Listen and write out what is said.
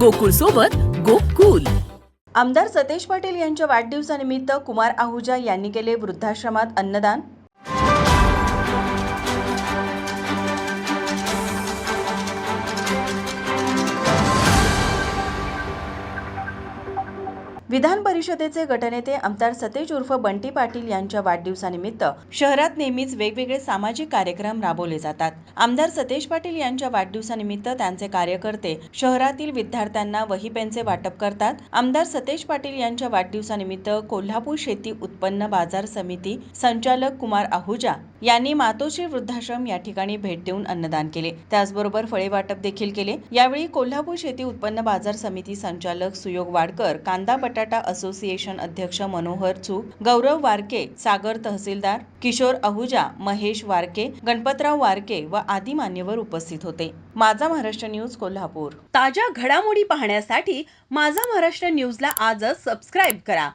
गोकुळ सोबत गोकुल. आमदार सतेज पाटील यांच्या वाढदिवसानिमित्त कुमार आहुजा यांनी केले वृद्धाश्रमात अन्नदान. विधान परिषदेचे गटनेते आमदार सतेज उर्फ बंटी पाटील यांच्या वाढदिवसानिमित्त शहरात नेहमीच वेगवेगळे सामाजिक कार्यक्रम राबवले जातात. आमदार सतेज पाटील यांच्या वाढदिवसानिमित्त त्यांचे कार्यकर्ते शहरातील विद्यार्थ्यांना वही पेनचे वाटप करतात. आमदार सतेज पाटील यांच्या वाढदिवसानिमित्त कोल्हापूर शेती उत्पन्न बाजार समिती संचालक कुमार आहुजा यांनी मातोश्री वृद्धाश्रम या ठिकाणी भेट देऊन अन्नदान केले. त्याचबरोबर फळे वाटप देखील केले. यावेळी कोल्हापूर शेती उत्पन्न बाजार समिती संचालक सुयोग वाडकर कांदा बटाटा असोसिएशन अध्यक्ष मनोहर चूक गौरव वारके सागर तहसीलदार किशोर अहुजा महेश वारके गणपतराव वारके व आदी मान्यवर उपस्थित होते. माझा महाराष्ट्र न्यूज कोल्हापूर. ताज्या घडामोडी पाहण्यासाठी माझा महाराष्ट्र न्यूजला आजच सबस्क्राईब करा.